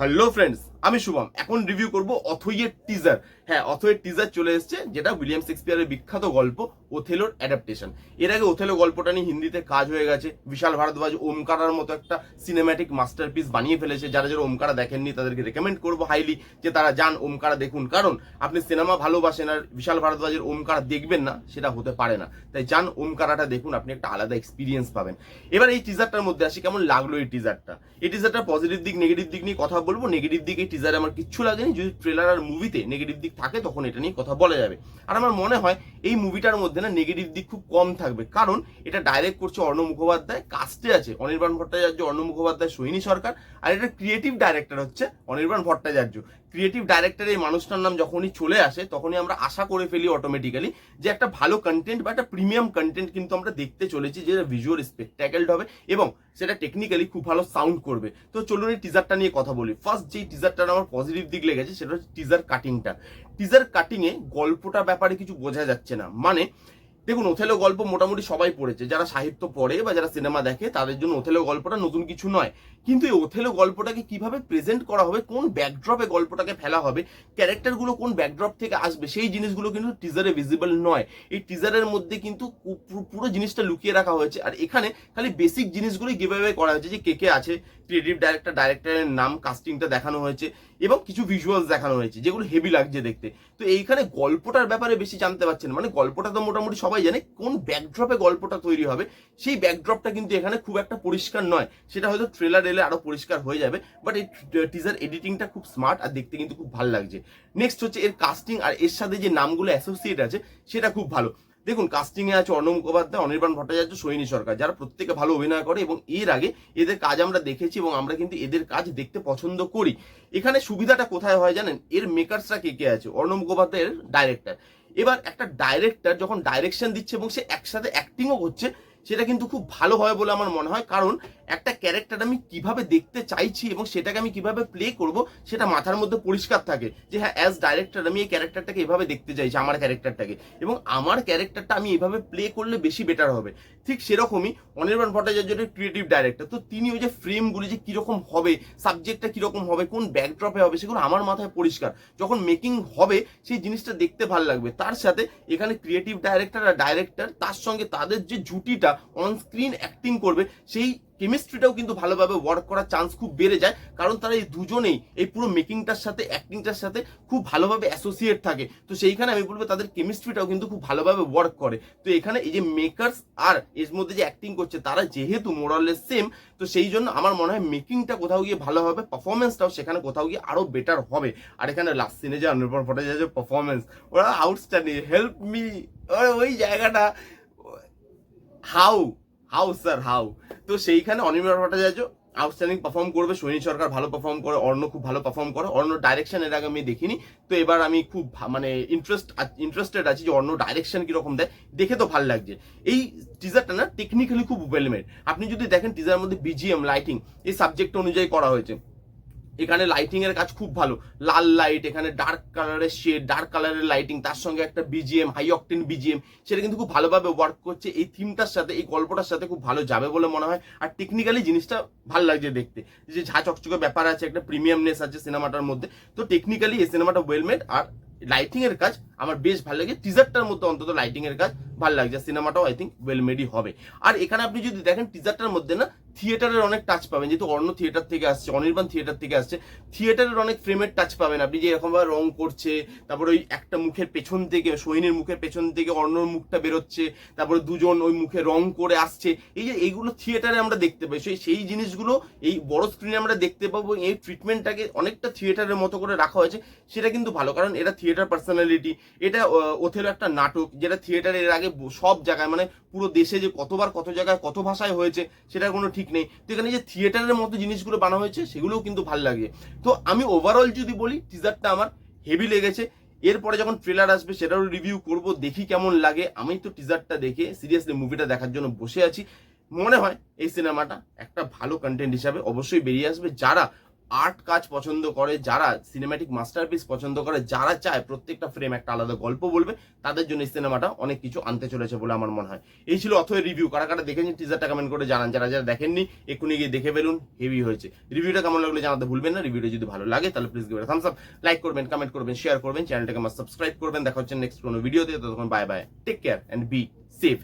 Hello friends আমি শুভম, এখন review করব অথইয়ের টিজার হ্যাঁ অথইয়ের টিজার চলে এসেছে, যেটা উইলিয়াম শেক্সপিয়ারের বিখ্যাত গল্প, ওথেলোর অ্যাডাপ্টেশন এর আগে ওথেলো গল্পটা নিয়ে হিন্দিতে কাজ হয়ে গেছে। বিশাল ভারদ্বাজ ওমকারার মতো একটা সিনেম্যাটিক মাস্টারপিস বানিয়ে ফেলেছে। যারা যারা ওমকারা দেখেননি, তাদেরকে রেকমেন্ড করব হাইলি যে তারা যান ওমকারা দেখুন। কারণ, আপনি সিনেমা ভালোবাসেন আর বিশাল ভারদ্বাজের ওমকারা দেখবেন না, সেটা হতে পারে না। তাই যান ওমকারাটা দেখুন, আপনি একটা আলাদা এক্সপিরিয়েন্স পাবেন। এবার এই টিজারটার মধ্যে আসি, কেমন লাগল এই টিজারটা এই টিজারটা পজিটিভ দিক নেগেটিভ দিক নিয়ে কথা বলব নেগেটিভ দিক এই টিজারে আমার কিচ্ছু লাগেনি। যদি ট্রেলার আর মুভিতে নেগেটিভ দিক থাকে, তখন এটা নিয়ে কথা বলা যাবে। আর আমার মনে হয়, এই মুভিটার মধ্যে না নেগেটিভ দিক খুব কম থাকবে। কারণ এটা ডাইরেক্ট করছে অর্ণ মুখোপাধ্যায় কাস্টে আছে অনির্বাণ ভট্টাচার্য, অর্ণ মুখোপাধ্যায়, সোহিনী সরকার, আর এটা ক্রিয়েটিভ ডাইরেক্টর হচ্ছে অনির্বাণ ভট্টাচার্য। ক্রিয়েটিভ ডাইরেক্টর এই মানুষটার নাম যখনই চলে আসে, তখনই আমরা আশা করে ফেলি অটোমেটিক্যালি যে একটা ভালো কন্টেন্ট বা একটা প্রিমিয়াম কন্টেন্ট কিন্তু আমরা দেখতে চলেছি যেটা ভিজুয়াল স্পেকট্যাকেলড হবে এবং সেটা টেকনিক্যালি খুব ভালো সাউন্ড করবে। তো চলুন এই টিজারটা নিয়ে কথা বলি। ফার্স্ট যেই টিজারটার আমার পজিটিভ দিক লেগেছে, সেটা হচ্ছে টিজার কাটিংটা টিজার কাটিংয়ে গল্পটা ব্যাপারে কিছু বোঝা যাচ্ছে না। মানে দেখুন ওথেলো গল্প মোটামুটি সবাই পড়েছে। যারা সাহিত্য পড়ে বা যারা সিনেমা দেখে, তাদের জন্য ওথেলো গল্পটা নতুন কিছু নয়। কিন্তু এই ওথেলো গল্পটাকে কীভাবে প্রেজেন্ট করা হবে, কোন ব্যাকড্রপে গল্পটাকে ফেলা হবে ক্যারেক্টারগুলো কোন ব্যাকড্রপ থেকে আসবে, সেই জিনিসগুলো কিন্তু টিজারে ভিজিবল নয়। এই টিজারের মধ্যে কিন্তু পুরো জিনিসটা লুকিয়ে রাখা হয়েছে। আর এখানে খালি বেসিক জিনিসগুলোই গিভ করা হয়েছে যে কে কে আছে ক্রিয়েটিভ ডাইরেক্টর ডাইরেক্টরের নাম কাস্টিংটা দেখানো হয়েছে এবং কিছু ভিজুয়ালস দেখানো হয়েছে, যেগুলো হেভি লাগছে দেখতে। তো এইখানে গল্পটার ব্যাপারে বেশি জানতে পারছেন মানে গল্পটা তো মোটামুটি সবাই জানে, কোন ব্যাকড্রপে গল্পটা তৈরি হবে, সেই ব্যাকড্রপটা কিন্তু এখানে খুব একটা পরিষ্কার নয়। সেটা হয়তো ট্রেলার এলে আরও পরিষ্কার হয়ে যাবে বাট এই টিজার এডিটিংটা খুব স্মার্ট আর দেখতে কিন্তু খুব ভালো লাগছে। নেক্সট হচ্ছে এর কাস্টিং আর এর সাথে যে নামগুলো অ্যাসোসিয়েট আছে, সেটা খুব ভালো। দেখুন কাস্টিং এ আছে অর্ণব মুখোপাধ্যায়, অনির্বাণ ভট্টাচার্য, সৈনী সরকার, যারা প্রত্যেকে ভালো অভিনয় করে এবং এর আগে এদের কাজ আমরা দেখেছি এবং আমরা কিন্তু এদের কাজ দেখতে পছন্দ করি। এখানে সুবিধাটা কোথায় হয় জানেন? এর মেকার্সরা কে কে আছে? অর্ণব মুখোপাধ্যায়ের ডাইরেক্টর এবার একটা ডাইরেক্টর যখন ডাইরেকশন দিচ্ছে এবং সে একসাথে অ্যাক্টিংও করছে সেটা কিন্তু খুব ভালো হয় বলে আমার মনে হয়। কারণ একটা ক্যারেক্টার আমি কীভাবে দেখতে চাইছি এবং সেটাকে আমি কীভাবে প্লে করব, সেটা মাথার মধ্যে পরিষ্কার থাকে যে হ্যাঁ অ্যাজ ডাইরেক্টর আমি এই ক্যারেক্টারটাকে এভাবে দেখতে চাইছি, আমার ক্যারেক্টারটাকে। এবং আমার ক্যারেক্টারটা আমি এভাবে প্লে করলে বেশি বেটার হবে। ঠিক সেরকমই অনির্বাণ ভট্টাচার্যের ক্রিয়েটিভ ডাইরেক্টর তো তিনি ওই যে ফ্রেমগুলি যে কীরকম হবে সাবজেক্টটা কীরকম হবে, কোন ব্যাকড্রপে হবে, সেগুলো আমার মাথায় পরিষ্কার। যখন মেকিং হবে, সেই জিনিসটা দেখতে ভালো লাগবে। তার সাথে এখানে ক্রিয়েটিভ ডাইরেক্টর আর ডাইরেক্টর তার সঙ্গে তাদের যে জুটিটা অন স্ক্রিন অ্যাক্টিং করবে, সেই কেমিস্ট্রিটাও কিন্তু ভালোভাবে ওয়ার্ক করার চান্স খুব বেড়ে যায়। কারণ তারা এই দুজনেই, এই পুরো মেকিংটার সাথে অ্যাক্টিংটার সাথে খুব ভালোভাবে অ্যাসোসিয়েট থাকে। তো সেইখানে আমি বলব তাদের কেমিস্ট্রিটাও কিন্তু খুব ভালোভাবে ওয়ার্ক করে। তো এখানে এই যে মেকার্স আর এর মধ্যে যে অ্যাক্টিং করছে, তারা যেহেতু মোরালের সেম তো সেই জন্য আমার মনে হয় মেকিংটা কোথাও গিয়ে ভালো হবে পারফরমেন্সটাও সেখানে কোথাও গিয়ে আরও বেটার হবে। আর এখানে লাস্ট সিনে যে অনির্বাণ ভট্টাচার্যের পারফরমেন্স ওরা আউটস্ট্যান্ডিং হেল্প মি ওই জায়গাটা হাউ হাউ স্যার হাউ তো সেইখানে অনির্বাণ ভট্টাচার্য আউটস্ট্যান্ডিং পারফর্ম করবে সোহিনী সরকার ভালো পারফর্ম করে, অর্ণ খুব ভালো পারফর্ম করে। অর্ণ ডাইরেকশন এর আগে আমি দেখিনি। তো এবার আমি খুব মানে ইন্টারেস্ট ইন্টারেস্টেড আছি যে অন্য ডাইরেকশন কীরকম দেয়। দেখে তো ভালো লাগছে। এই টিজারটা না টেকনিক্যালি খুব ওয়েল মেড আপনি যদি দেখেন টিজারের মধ্যে বিজিএম লাইটিং এই সাবজেক্ট অনুযায়ী করা হয়েছে। এখানে লাইটিং এর কাজ খুব ভালো। লাল লাইট এখানে ডার্ক কালারের শেড ডার্ক কালারের লাইটিং তার সঙ্গে একটা বিজিএম হাই অকটেন বিজিএম সেটা কিন্তু খুব ভালোভাবে ওয়ার্ক করছে। এই থিমটার সাথে, এই গল্পটার সাথে খুব ভালো যাবে বলে মনে হয়। আর টেকনিক্যালি জিনিসটা ভালো লাগছে দেখতে। যে ঝা চকচকে ব্যাপার আছে, একটা প্রিমিয়ামনেস আছে সিনেমাটার মধ্যে। তো টেকনিক্যালি এই সিনেমাটা ওয়েল মেড আর লাইটিং এর কাজ আমার বেশ ভালো লাগে টিজারটার মধ্যে অন্তত লাইটিং এর কাজ ভালো লাগছে। সিনেমাটাও আই থিঙ্ক ওয়েল মেডই হবে। আর এখানে আপনি যদি দেখেন টিজারটার মধ্যে না থিয়েটারের অনেক টাচ পাবেন। যেহেতু অন্য থিয়েটার থেকে আসছে, অনির্বাণ থিয়েটার থেকে আসছে, থিয়েটারের অনেক ফ্রেমের টাচ পাবেন। আপনি যে এরকমভাবে রং করছে, তারপর ওই একটা মুখের পেছন থেকে, সোহিনীর মুখের পেছন থেকে অন্যর মুখটা বেরোচ্ছে, তারপরে দুজন ওই মুখে রং করে আসছে। এই যে এইগুলো থিয়েটারে আমরা দেখতে পাই। সেই সেই জিনিসগুলো এই বড় স্ক্রিনে আমরা দেখতে পাবো এই ট্রিটমেন্টটাকে অনেকটা থিয়েটারের মতো করে রাখা হয়েছে, সেটা কিন্তু ভালো। কারণ এটা থিয়েটার পার্সোনালিটি এটা ওথেলো একটা নাটক, যেটা থিয়েটারে এর আগে সব জায়গায় মানে পুরো দেশে যে কতবার কত জায়গায় কত ভাষায় হয়েছে সেটা কোনো ঠিক নেই। তো এখানে যে থিয়েটারের মতো জিনিসগুলো বানা হয়েছে, সেগুলোও কিন্তু ভালো লাগে। তো আমি ওভারঅল যদি বলি টিজারটা আমার হেভি লেগেছে। এরপরে যখন ট্রেলার আসবে, সেটারও রিভিউ করব, দেখি কেমন লাগে। আমি তো টিজারটা দেখে সিরিয়াসলি মুভিটা দেখার জন্য বসে আছি। মনে হয় এই সিনেমাটা একটা ভালো কন্টেন্ট হিসাবে অবশ্যই বেরিয়ে আসবে। যারা আর্ট কাজ পছন্দ করে, যারা সিনেম্যাটিক মাস্টারপিস পছন্দ করে, যারা চায় প্রত্যেকটা ফ্রেম একটা আলাদা গল্প বলবে, তাদের জন্য সিনেমাটা অনেক কিছু আনতে চলেছে বলে আমার মনে হয়। এই ছিল অথয়ের রিভিউ কারা কারা দেখেছেন টিজারটা কমেন্ট করে জানান। যারা যারা দেখেননি, এক্ষুনি গিয়ে দেখে ফেলুন। হেভি হয়েছে। রিভিউটা কেমন লাগল জানাতে ভুলবেন না। রিভিউটা যদি ভালো লাগে, তাহলে please give thumbs up like করবেন কমেন্ট করবেন শেয়ার করবেন চ্যানেলটাকে আমার সাবস্ক্রাইব করবেন। দেখা হচ্ছে নেক্সট কোনো ভিডিওতে ততক্ষণ bye bye take care and be safe